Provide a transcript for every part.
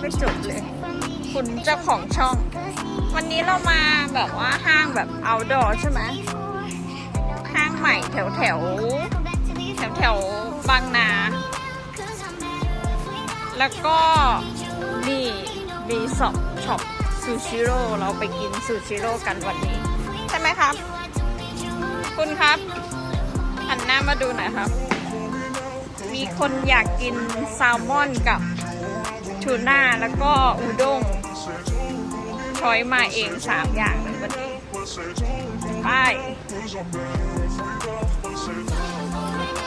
ไม่จบเลย คุณเจ้าของช่อง วันนี้เรามาแบบว่าห้างแบบ outdoor ใช่ไหมห้างใหม่แถวแถวแถวแถวบางนา แล้วก็นี่มีสอบช็อปซูชิโร่เราไปกินซูชิโร่กันวันนี้ ใช่ไหมครับ คุณครับหันหน้ามาดูหน่อยครับ มีคนอยากกินแซลมอนกับ ทูน่าแล้วก็อุด้งช้อยมาเองสามอย่างเลยวันนี้ไป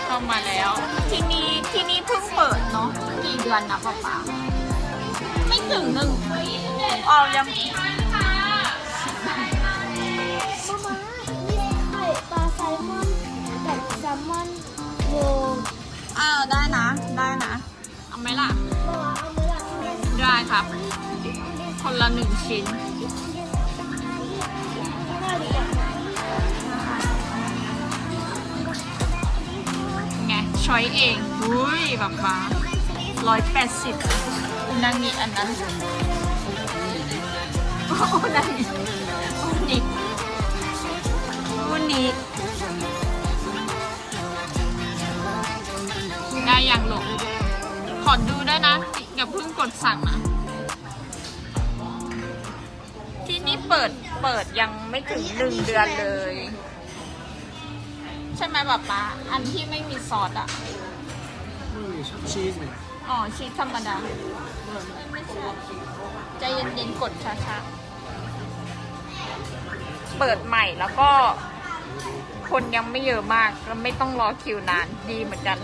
เข้ามาแล้ว ที่นี่ที่นี่เพิ่งเปิดเนาะกี่เดือนนะป๊าป๊าไม่ถึงหนึ่งอ๋อยัง ชิ้น ไง ช้อยเองอุ้ยแบบมาร้อยแปดสิบอุนางิอันนั้นโอ้นางิอุนิอุนิได้อย่างหลงขอดูได้นะอย่าเพิ่งกดสั่งนะ เปิดเปิดยังไม่ถึงหนึ่งเดือนเลย ใช่ไหมป๊าป๊าอันที่ไม่มีซอสอะ ชีสเนี่ยอ๋อชีสธรรมดาไม่ใช่ใจเย็นๆกดช้าๆ เปิดใหม่แล้วก็ คนยังไม่เยอะมากแล้วไม่ต้องรอคิวนานดีเหมือนกัน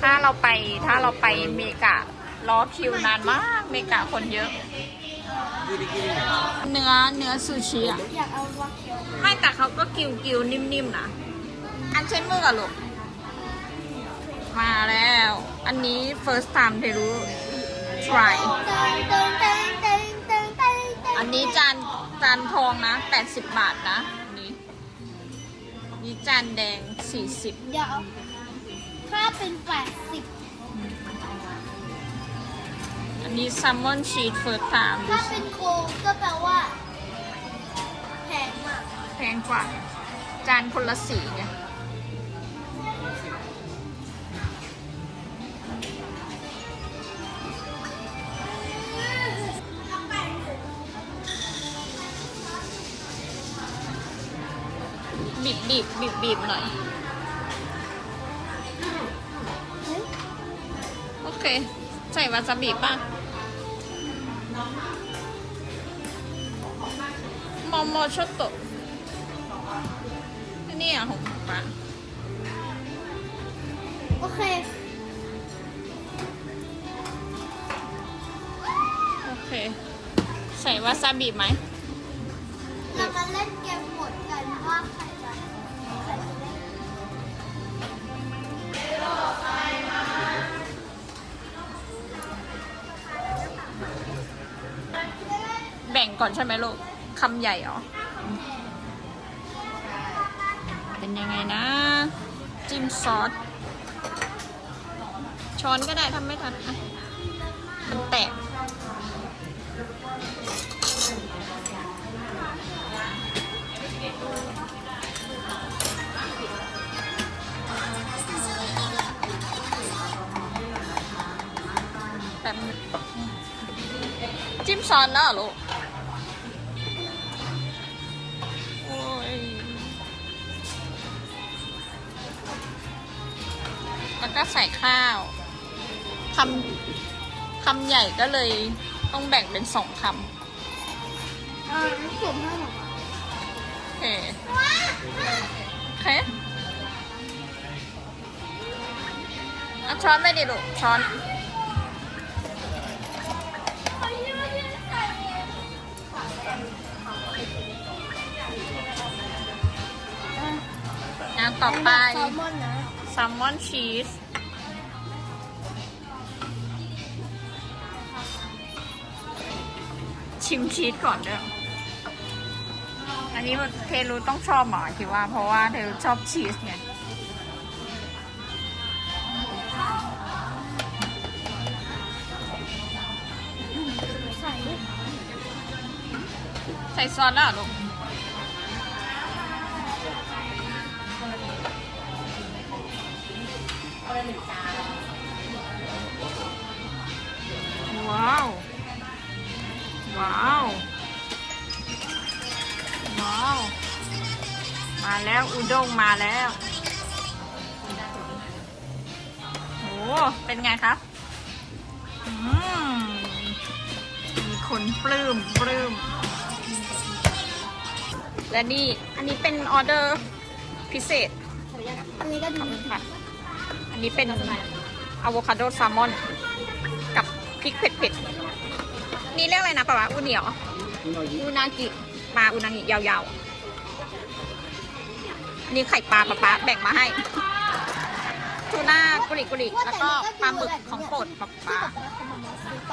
ถ้าเราไปถ้าเราไปเมกะรอคิวนานมากเมกะคนเยอะยูดิกิน เนี่ยเนื้อเนื้อซูชิอะอยากเอาวาเกียวไม่แต่เขาก็กิวกิวๆนิ่มๆนะอันใช้มือกับลูกมาแล้ว อันนี้ first time เทรู้ try เติงเติงเติงเติงเติงเติงเติงอันนี้จานจานทองนะ 80 บาทนะอันนี้นี่จานแดง 40 เดี๋ยวถ้าเป็น แปดสิบอันนี้ salmon sheet first time ดูถ้าสิเป็นโคงก็แปลว่าแพงมากแพงกว่า จานคนละสีไงบีบบีบบีบบีบหน่อยเฮ้ยโอเค ใส่วาซาบิป่ะ มอมอชอตโตะนี่อะของป้าโอเค โอเค ใส่วาซาบิไหม เรามาเล่นเกมหมดกันว่าใครจะใครจะเล่นแบ่งก่อนใช่ไหมลูก คำใหญ่เหรอ เป็นยังไงนะ จิ้มซอส ช้อนก็ได้ทำไม่ทันมันแตกแบบจิ้มซอสแล้วเหรอลูก ก็ใส่ข้าวคำคำใหญ่ก็เลยต้องแบ่งเป็นสองคำเออสุ่มให้หน่อยโอเคโอเคเอาช้อนไปดิลูกช้อนอะต่อไปแซลมอนนะแซลมอนชีส ชิมชีสก่อนเด้ออันนี้เทรูต้องชอบหมอคิดว่า เพราะว่าเทรูชอบชีสไงใส่ใส่ซอสแล้วหรอลูกว้าว ว้าว ว้าว มาแล้วอุด้งมาแล้วโอ้เป็นไงครับอืมมีคนปลื้มปลื้ม และนี่ อันนี้เป็นออเดอร์พิเศษ อันนี้ก็ดีค่ะ อันนี้เป็นอะโวคาโดแซลมอน กับพริกเผ็ดๆ นี่เรียกอะไรนะปะวะอูเหนียวอูนากิมาอูนากิยาวๆอันนี้ไข่ปลาปะปะแบ่งมาให้ทูน่ากุริกุริแล้วก็ปลาหมึกของโปรดปะปะซื้อไป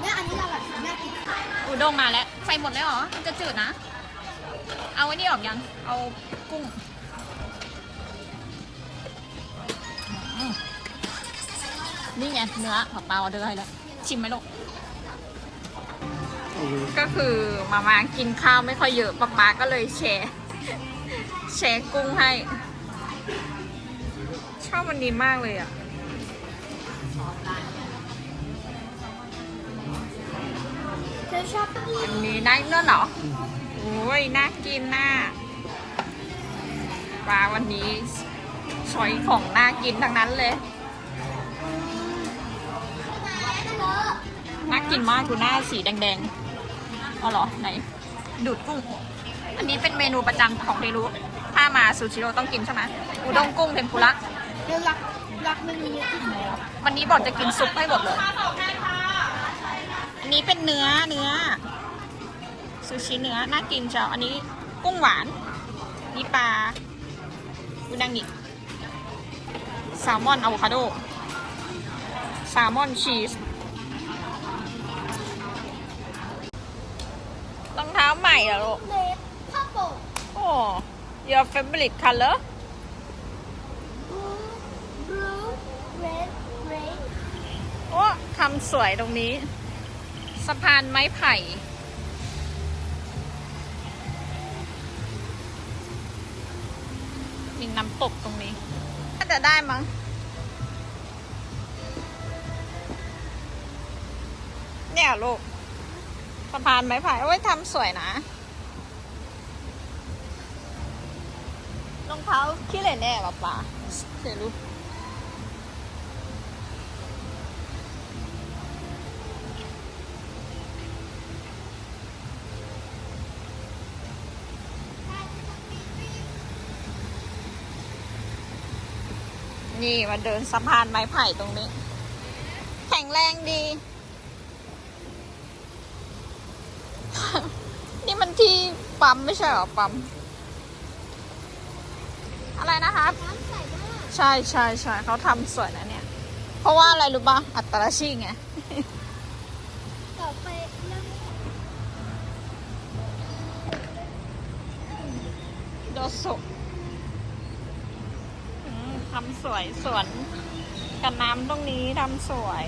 เนี่ยอันนี้เราแบบน่ากินอูด้งมาแล้วใส่หมดเลยเหรอมันจะจืดนะ เอาไว้นี่ออกยัง เอากุ้งนี่ไงเนื้อผักเปล่าออเดอร์ให้แล้วชิมไหมลูก ก็คือมามากินข้าวไม่ค่อยเยอะป๊าป๊าก็เลยแชร์แชร์กุ้งให้ ชอบวันนี้มากเลยอะอชอบอันนี้น่าเนื้อเหรอ โอ้ย น่ากินน่าปลาวันนี้ช้อยของน่ากินทั้งนั้นเลย น่ากินมากดูหน้าสีแดงๆ เอาเหรอไหน ดูดกุ้ง อันนี้เป็นเมนูประจำของเทรุถ้ามาซูชิโร่ต้องกินใช่ไหมอุด้งกุ้งเทมปุระเธอรักรักเมนูนี้ที่สุดวันนี้บอกจะกินซุปให้หมดเลย อันนี้เป็นเนื้อเนื้อซูชิเนื้อน่ากินจ้าอันนี้กุ้งหวานนี่ปลาอุนางิแซลมอนอะโวคาโดแซลมอนชีส เท้าใหม่เหรอลูกเลฟข้าวโป่งโอ้ your favorite color บลูบลูเรดเรดโอ้ทำสวยตรงนี้ สะพานไม้ไผ่ มีน้ำตกตรงนี้ น่าจะได้มั้ง เนี่ยลูกสะพานไม้ไผ่โอ้ยทำสวยนะรองเท้าขี้เหร่แน่ป่ะป่าเดี๋ยวรู้นี่มาเดินสะพานไม้ไผ่ตรงนี้ แข็งแรงดี นี่มัน ที่ปั๊มไม่ใช่เหรอปั๊มอะไรนะครับน้ำใช่ใช่ใช่เขาทำสวยนะเนี่ย เพราะว่าอะไรรู้ป่ะอัตราชีไงต่อไปเรื่องโดสุทำสวยสวนกันน้ำตรงนี้ทำสวย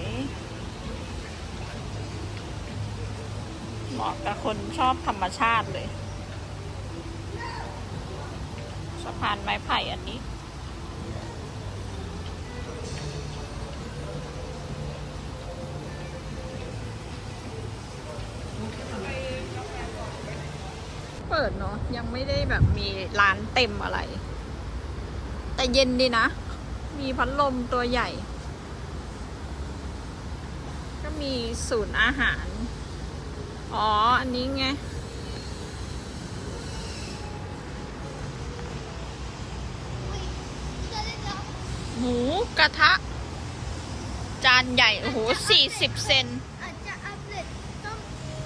เหมาะกับคนชอบธรรมชาติเลย สะพานไม้ไผ่อันนี้ เปิดเนาะยังไม่ได้แบบมีร้านเต็มอะไร แต่เย็นดีนะ มีพัดลมตัวใหญ่ ก็มีศูนย์อาหาร อ๋อ อันนี้ไง หมูกระทะ จานใหญ่ โอ้โหสี่สิบเซนอาจจะอัพเลตต้อง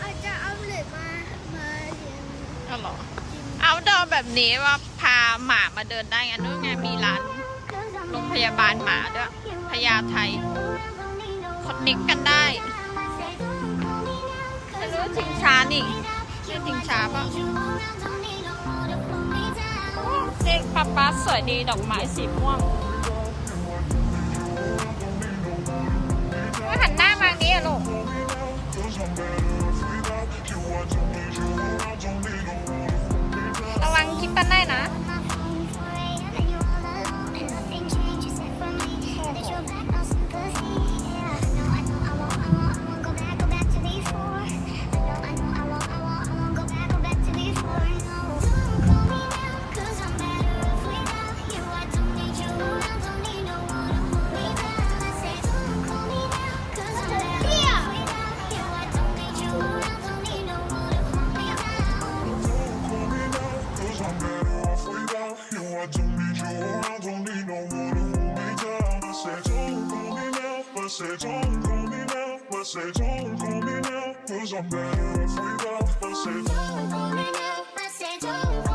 อาจจะอัพเลตมา มาเรียนอ๋อเหรอ เอาเดินแบบนี้ว่าพาหมามาเดินได้ไงนู่นไงมีร้านโรงพยาบาลหมาด้วยพญาไทคอนเน็กกันได้ ไม่รู้ชิงช้านี่ชื่อชิงช้าปะเด็กป๊าป๊าสวยดีดอกไม้สีม่วง around, don't need no one to. I said, don't call me now. I said, don't call me now. I said, don't call me now. Cause I'm better without. I said, Don't call me now. I say don't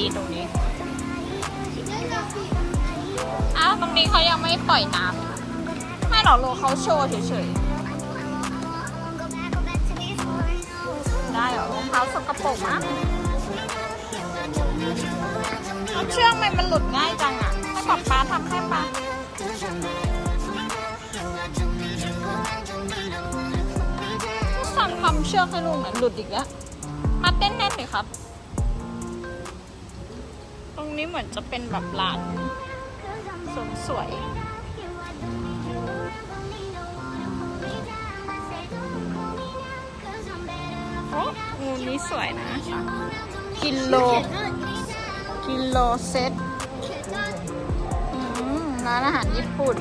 น้ำใสดีตรงนี้ อ้าวตรงนี้เขายังไม่ปล่อยน้ำไม่หรอกโลกเขาโชว์เฉยๆ ได้เหรอรองเท้าสกปรกมากแล้วเชือกทำไมมันหลุดง่ายจังอะให้ป๊าป๊าทำให้ปะสั่งทำเชือกให้ลูกหน่อยหลุดอีกแล้ว มาเต้นแน่นเลยครับ นี้เหมือนจะเป็นแบบร้านสมสวยโอ้งูนี้สวยนะกิโล กิโลเซตร้านอาหารญี่ปุ่น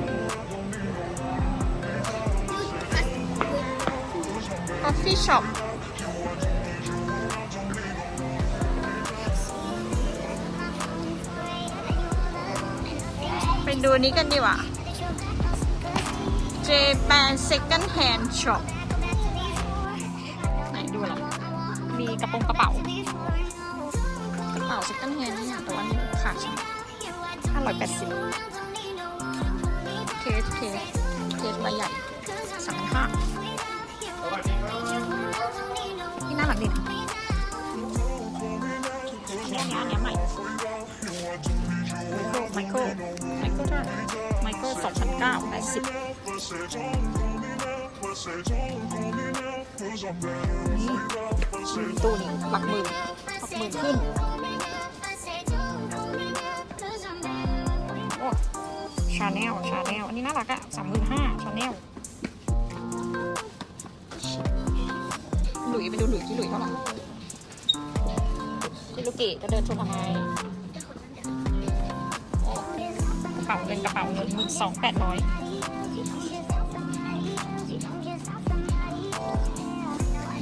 คอฟฟี่ช็อป ดูนี้กันดีกว่า Japan Second Hand Shop ไหนดูล่ะมีกระโปรงกระเป๋า กระเป๋า Second Hand นี่แต่ว่านี่ขาดใช่ไหมห้าร้อยแปดสิบเคสเคสเคสใบใหญ่สามพันห้านี่น่ารักดีนะอันนี้อันนี้อันนี้ใหม่ไมเคิลไม 2009 80ตู้นี้หลักหมื่นหลักหมื่นขึ้นชาแนลชาแนลอันนี้น่ารักอะสามหมื่นห้าชาแนลหลุยไปดูหลุยที่หลุยเท่าไหร่ที่ลูกเกดก็เดินชมอะไร ป๋าเงินกระเป๋าเงินมือสองแปดร้อย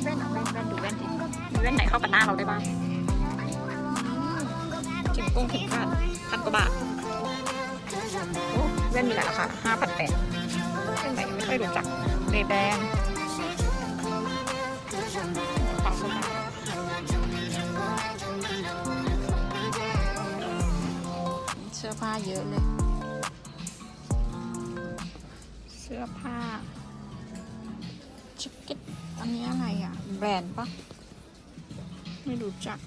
แว่นอะแว่นแว่นดูแว่นดิมีแว่นไหนเข้ากับหน้าเราได้บ้างเข็มกงเข็มขัดพันกว่าบาทโอ้แว่นมีหลายราคาห้าพันแปดเส้นไหนไม่ค่อยรู้จักเรแบนกระเป๋าสตางค์เสื้อผ้าเยอะเลย สื้อผ้าจ็คเก็ตอันนี้อะไรอะ แบรนด์ปะไม่รู้จัก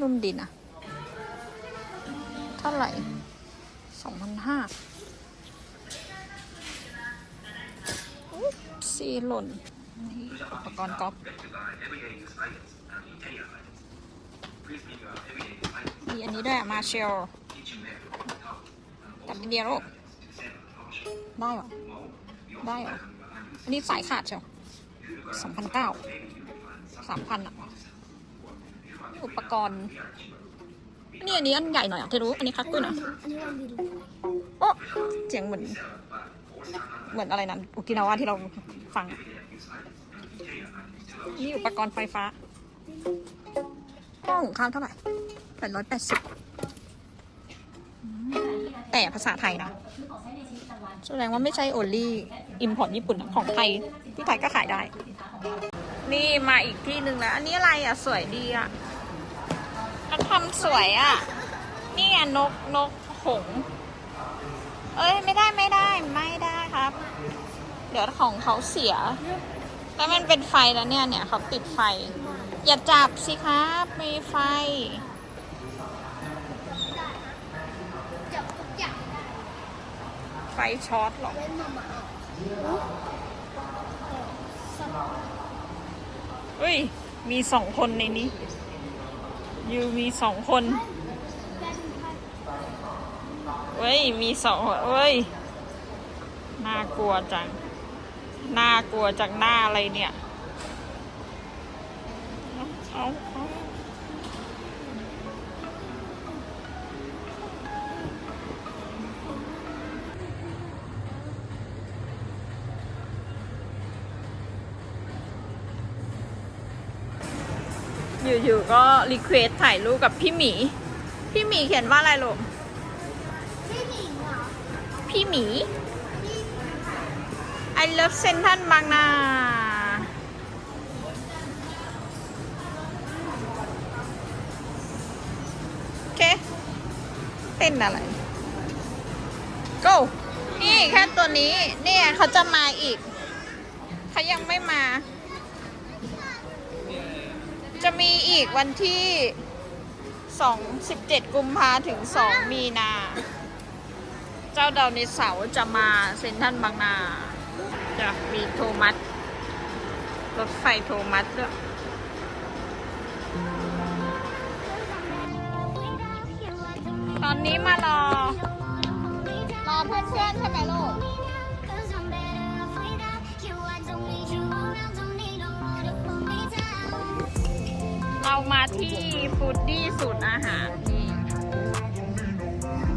นุ่มดินะ เท่าไหร่สองพันห้าซีหล่นนี่อุปกรณ์กอล์ฟมีอันนี้ด้วยมาเชลตัดนิดเดียวลูก ได้เหรอ ได้เหรอ อันนี้สายขาดเชียวสองพันเก้าสามพันอะ อุปกรณ์นี่อันนี้อันใหญ่หน่อยอะเธอรู้ อันนี้คักกุ้นอะอันนี้วันดีดูโอ้เสียงเหมือน เหมือนอะไรนั้นอุกินาวาที่เราฟัง นี่อุปกรณ์ไฟฟ้าหม้อหุงข้าวเท่าไหร่แปดร้อยแปดสิบแต่ภาษาไทยนะ แสดงว่าไม่ใช่โอลี่อิมพอร์ตญี่ปุ่นอะของไทยที่ไทยก็ขายได้ นี่มาอีกที่หนึ่งแล้ว อันนี้อะไรอะ สวยดีอะเขาทำสวยอะ นี่ไงนกนกหงส์เอ้ยไม่ได้ไม่ได้ไม่ได้ครับ เดี๋ยวของเขาเสีย แล้วมันเป็นไฟแล้วเนี่ยเนี่ยเขาติดไฟ อย่าจับสิครับ มีไฟ จับทุกอย่าง ไฟช็อตหรอเล่นมาหมาเฮ้ย มีสองคนในนี้ยูมีสองคน เฮ้ย มีสองเฮ้ย น่ากลัวจัง น่ากลัวจากหน้าอะไรเนี่ย เอา อยู่ก็รีเควสถ่ายรูปกับพี่หมี พี่หมีเขียนว่าอะไรลูกพี่หนิงเหรอพี่หมี I love เซนทันบางนาโอเคเต้นอะไร go นี่แค่ตัวนี้ เนี่ยเขาจะมาอีก เขายังไม่มา จะมีอีกวันที่ 2 17 กุมภาถึง 2 มีนา เจ้าดาวในเสาจะมาเซ็นทรัลบางนาจะมีโทมัสรถไฟโทมัสด้วยตอนนี้มารอ รอเพื่อนๆใช่ไหมลูก มาที่ฟูดดี้ศูนย์อาหารนี่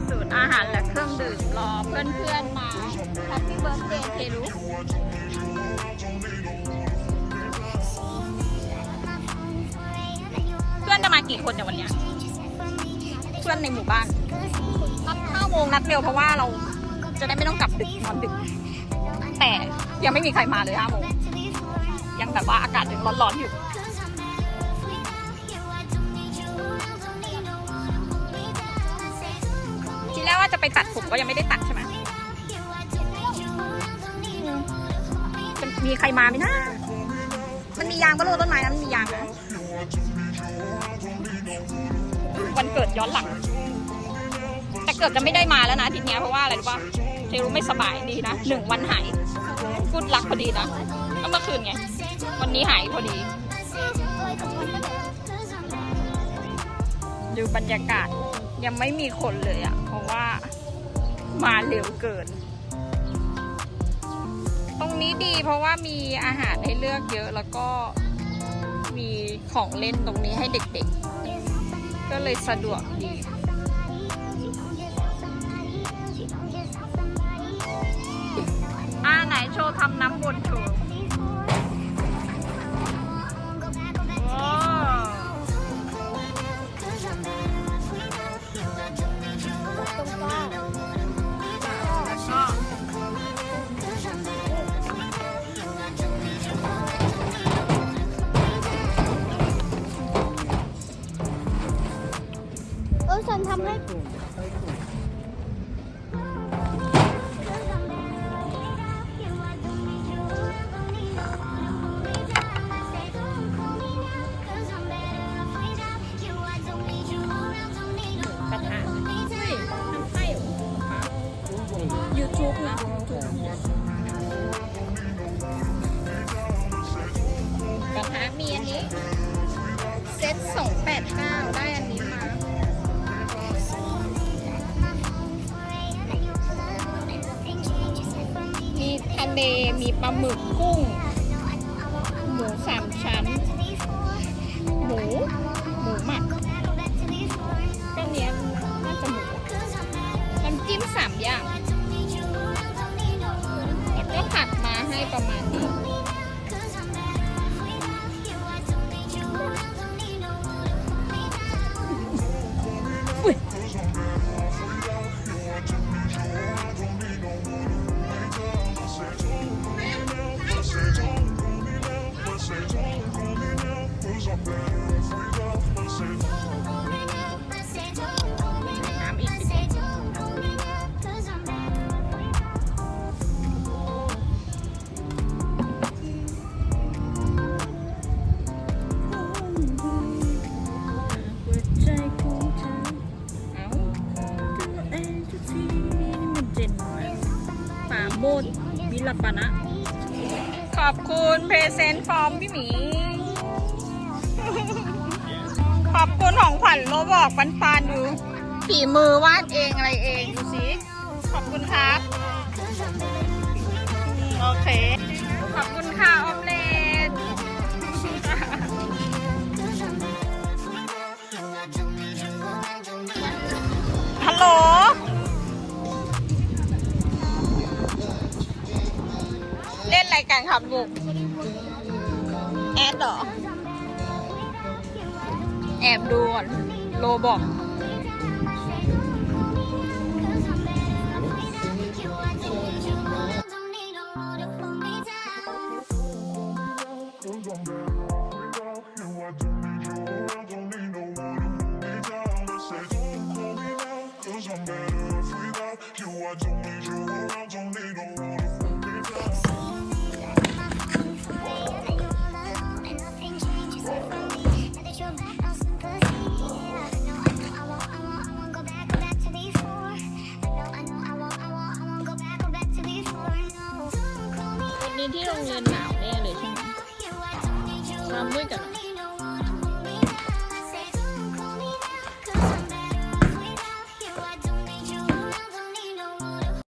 ศูนย์อาหารและเครื่องดื่มรอเพื่อนๆมาแฮปปี้เบิร์ a เดย์เทลุเพื่อนจะมากี่คนในยวันนี้เพื่อนในหมู่บ้านนัด5โมงนัดเร็วเพราะว่าเราจะได้ไม่ต้องกลับดึกนอนดึก แต่ยังไม่มีใครมาเลย5โมงยังแบบว่าอากาศยังร้อนๆอยู่ จะไปตัดผมก็ยังไม่ได้ตัดใช่ไหมจะมีใครมาไหมนะ มันมียางปะลูกต้นไม้นั้นมียางนะวันเกิดย้อนหลัง แต่เกือบจะไม่ได้มาแล้วนะทีเนี้ยเพราะว่าอะไรรู้ป่ะเทรู้ไม่สบายดีนะหนึ่งวันหายกุดลักพอดีนะเมื่อคืนไง วันนี้หายพอดี ดูบรรยากาศ ยังไม่มีคนเลยอะ่ะ เพราะว่ามาเร็วเกิน ตรงนี้ดีเพราะว่ามีอาหารให้เลือกเยอะแล้วก็มีของเล่นตรงนี้ให้เด็กๆ ก็เลยสะดวกดีอ่าไหนโชว์ทำน้ำบนโชว์ ทำให้กระทะเฮ้ยทำไส้เหรอยูทูบนะ หมึกกุ้ง หมูสามชั้น หมู หมูหมักก็เนี้ยน่าจะหมูน้ำจิ้มสามอย่าง แล้วก็ผักมาให้ประมาณนี้ เซนต์ฟอร์มพี่หมี ขอบคุณของขวัญโลบอกปันปานดูฝีมือวาดเองอะไรเองดูสิ ขอบคุณครับ โอเค ขอบคุณค่ะออมเลนฮัลโหลเล่นอะไรกันครับลูก เหรอ แอบดูก่อนโลบอก